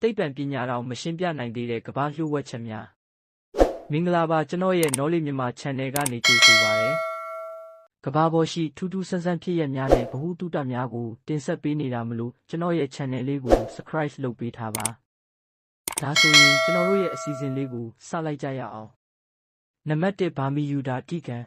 သိပ္ပံပညာတောင်မရှင်းပြနိုင်သေးတဲ့ကမ္ဘာ့လျှို့ဝှက်ချက်များမင်္ဂလာပါကျွန်တော်ရဲ့ Knowledge မြန်မာ Channel ကနေကြိုဆိုပါရစေကမ္ဘာပေါ်ရှိထူးထူးဆန်းဆန်းဖြစ်ရများနဲ့ဗဟုသုတများကိုတင်ဆက်ပေးနေတာမလို့ကျွန်တော်ရဲ့ Channel လေးကို Subscribe လုပ်ပေးထားပါဒါဆိုရင်ကျွန်တော်တို့ရဲ့အစီအစဉ်လေးကိုစလိုက်ကြရအောင်နံပါတ်1ဘာမီယူဒါတိကန်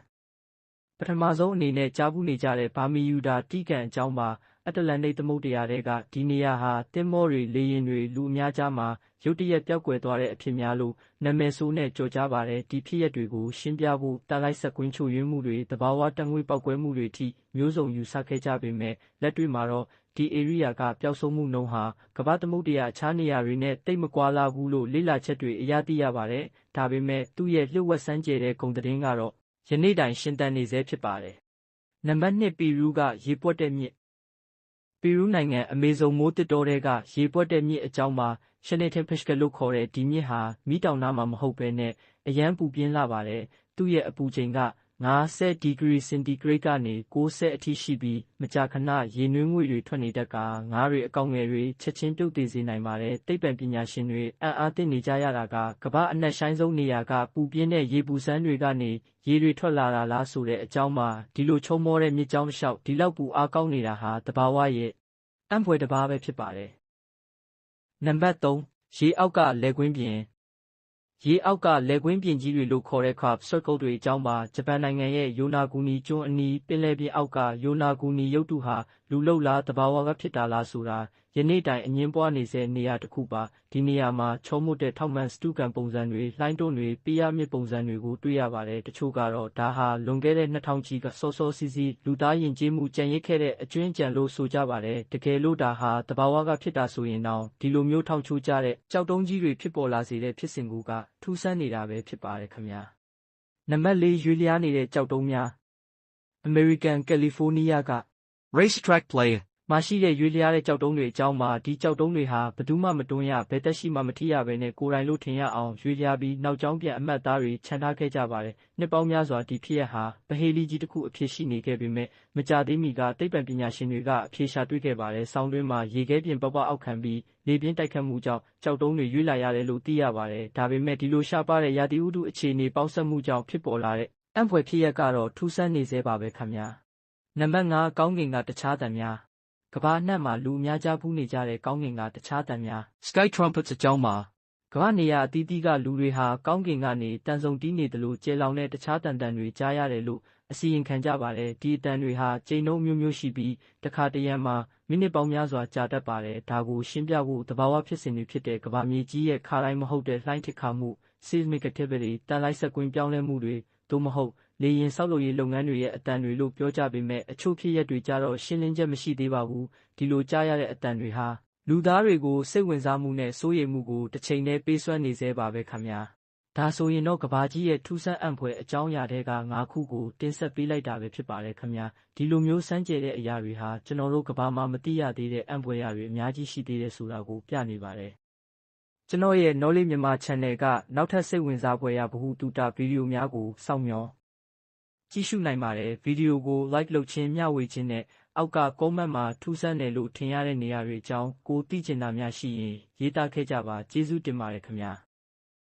ပထမဆုံးအနေနဲ့ကြားဘူးနေကြတဲ့ဘာမီယူဒါတိကန်အကြောင်းပါ အတ္တလန္တိတ်သမုဒ္ဒရာထဲကဒီနေရာဟာတင်မောတွေလေရင်တွေလူအများကြားမှာရုတ်တရက်ပျောက်ကွယ်သွားတဲ့အဖြစ်များလို့နာမည်ဆိုးနဲ့ကြော်ကြားပါတယ်ဒီဖြစ်ရပ်တွေကိုရှင်းပြဖို့တာလိုက်ဆက်ကွင်းချို့ယွင်းမှုတွေတဘာဝတန်ငွေပောက်ကွဲမှုတွေထိမျိုးစုံယူဆခဲ့ကြပေမဲ့လက်တွေ့မှာတော့ဒီ area ကပျောက်ဆုံးမှုနှုန်းဟာကမ္ဘာသမုဒ္ဒရာအခြားနေရာတွေနဲ့တိတ်မကွာလာဘူးလို့လေ့လာချက်တွေအရသိရပါတယ်ဒါပေမဲ့သူ့ရဲ့လျှို့ဝှက်စမ်းကြဲတဲ့ဂုံသတင်းကတော့ယနေ့တိုင်ရှင်းတန်နေဆဲဖြစ်ပါတယ်နံပါတ်2ပီရူးကရေပွက်တဲ့မြစ် ပီရူးနိုင်ငံအမေဇုန်မိုးတစ်တောထဲကရေပွက်တဲ့မြစ်အကြောင်းမှာရှနေထင်ဖက်ရှ်ကလို့ခေါ်တဲ့ဒီမြစ်ဟာမီးတောင်နားမှာမဟုတ်ဘဲနဲ့အရန်ပူပြင်းလာပါတယ်။သူ့ရဲ့အပူချိန်က 90ဒီဂရီစင်တီဂရိတ်ကနေ90အထိရှိပြီး မကြာခဏရေနွေးငွေ့တွေထွက်နေတတ်ကငါးတွေအကောင်ငယ်တွေချက်ချင်းပြုတ်သေးစေနိုင်ပါတယ်။တိတ်ပံပညာရှင်တွေအံ့အားသင့်နေကြရတာက ကမ္ဘာအနှက်ဆိုင်ဆုံးနေရာက ပူပြင်းတဲ့ရေပူစမ်းတွေကနေ ရေတွေထွက်လာတာလားဆိုတဲ့အကြောင်းမှာဒီလိုချုံမောတဲ့မြစ်ကြောင်းတစ်လျှောက်ဒီလောက်ပူအားကောင်းနေတာဟာတဘာဝရဲ့အံ့ဖွယ်တစ်ပါးပဲဖြစ်ပါတယ်။နံပါတ်3ရေအောက်ကလယ်ကွင်းပြင် ရေအောက်ကလယ်ကွင်းပြင်ကြီးတွေလို့ခေါ်တဲ့ crop circle တွေအကြောင်းပါ ဂျပန်နိုင်ငံရဲ့ ယိုနာဂူနီကျွန်းအနီး ပင်လယ်ပြင်အောက်က ယိုနာဂူနီရုပ်တုဟာ လူလုလားတဘာဝကဖြစ်တာလားဆိုတာ ယနေ့တိုင်အငင်းပွားနေစေနေရာတစ်ခုပါဒီနေရာမှာချုံးမွတ်တဲ့ထောက်မှန်စတူကန်ပုံစံတွေလှိုင်းတွန်းတွေပြရမြစ်ပုံစံတွေကိုတွေ့ရပါတယ်တချို့ကတော့ဒါဟာလွန်ခဲ့တဲ့2000ချီကစောစောစီးစီးလူသားယဉ်ကျေးမှုကြံရစ်ခဲ့တဲ့အကျွင်းကြံလို့ဆိုကြပါတယ်တကယ်လို့ဒါဟာတဘာဝကဖြစ်တာဆိုရင်တော့ဒီလိုမျိုးထောင်ချိုးကြတဲ့ကြောက်တုံးကြီးတွေဖြစ်ပေါ်လာစေတဲ့ဖြစ်စဉ်ကထူးဆန်းနေတာပဲဖြစ်ပါတယ်ခင်ဗျာနံပါတ်၄ရွေလျားနေတဲ့ကြောက်တုံးများ American California က Racetrack Play မှာရှိတဲ့ရွေလျားတဲ့ကြောက်တုံးတွေအကြောင်းမှာဒီကြောက်တုံးတွေဟာဘယ်သူမှမတွန်းရဘယ်တက်ရှိမှမထိရဘဲနဲ့ကိုယ်တိုင်လို့ထင်ရအောင်ရွေလျားပြီးနောက်ကျောင်းပြန်အမှတ်သားတွေခြံထားခဲ့ကြပါတယ်။နှစ်ပေါင်းများစွာဒီဖြစ်ရပ်ဟာဗဟေလီကြီးတစ်ခုအဖြစ်ရှိနေခဲ့ပေမဲ့မကြသေးမီကသိပ္ပံပညာရှင်တွေကအဖြေရှာတွေ့ခဲ့ပါတယ်။ဆောင်းတွင်းမှာရေခဲပြင်ပပအောက်ခံပြီးလေပြင်းတိုက်ခတ်မှုကြောင့်ကြောက်တုံးတွေရွေ့လာရတယ်လို့သိရပါတယ်။ဒါပေမဲ့ဒီလိုရှားပါးတဲ့ရာသီဥတုအခြေအနေပေါင်းစပ်မှုကြောင့်ဖြစ်ပေါ်လာတဲ့အံ့ဖွယ်ဖြစ်ရပ်ကတော့ထူးဆန်းနေသေးပါပဲခင်ဗျာ။နံပါတ်5ကောင်းကင်ကတခြားတံများ ကမ္ဘာအနှံ့မှာလူအများကြားဖူးနေကြတဲ့ကောင်းကင်ကတခြားတန်များ Sky Trumpets အကြောင်းမှာကမ္ဘာနေရာအသီးသီးကလူတွေဟာကောင်းကင်ကနေတန်ဆုံတီးနေတယ်လို့ကျေလောင်တဲ့တခြားတန်တန်တွေကြားရတယ်လို့အစီရင်ခံကြပါတယ်ဒီအတန်တွေဟာကျိန်နှုံမျိုးမျိုးရှိပြီးတခါတရံမှာမိနစ်ပေါင်းများစွာကြာတတ်ပါတယ်ဒါကိုရှင်းပြဖို့တဘာဝဖြစ်စဉ်တွေဖြစ်တဲ့ကမ္ဘာမြေကြီးရဲ့ခါတိုင်းမဟုတ်တဲ့လှိုင်းထစ်ခါမှု seismic activity တန်လိုက်ဆက်ကွင်းပြောင်းလဲမှုတွေသို့မဟုတ်လေယာဉ်ဆောက်လုပ်ရေးလုပ်ငန်းတွေရဲ့အသံတွေလို့ပြောကြပေမဲ့အချို့ဖြစ်ရပ်တွေကြတော့ရှင်းလင်းချက်မရှိသေးပါဘူး။ဒီလိုကြားရတဲ့အသံတွေဟာလူသားတွေကိုစိတ်ဝင်စားမှုနဲ့စိုးရိမ်မှုကိုတစ်ချိန်တည်းပေးစွမ်းနေဆဲပါပဲခင်ဗျာ။ဒါဆိုရင်တော့ကဘာကြီးရဲ့ထူးဆန်းအံ့ဖွယ်အကြောင်းအရာတွေက၅ခုကိုတင်ဆက်ပေးလိုက်တာပဲဖြစ်ပါတယ်ခင်ဗျာ။ဒီလိုမျိုးစမ်းကြဲတဲ့အရာတွေဟာကျွန်တော်တို့ကဘာမှမသိရသေးတဲ့အံ့ဖွယ်ရာတွေအများကြီးရှိသေးတယ်ဆိုတာကိုပြနေပါတယ်။ ကျွန်တော်ရဲ့ Knowledge မြန်မာ Channel က နောက်ထပ်စိတ်ဝင်စားဖွယ်ရာ ဗဟုသုတ ဗီဒီယိုများကို စောင့်မျှော် ကြည့်ရှုနိုင်ပါတယ် ဗီဒီယိုကို like လုပ်ခြင်း မျှဝေခြင်းနဲ့ အောက်က comment မှာ ထူးဆန်းတယ်လို့ ထင်ရတဲ့နေရာတွေအကြောင်း ကိုသိချင်တာများရှိရင် ရေးသားခဲ့ကြပါ ကျေးဇူးတင်ပါတယ်ခင်ဗျာ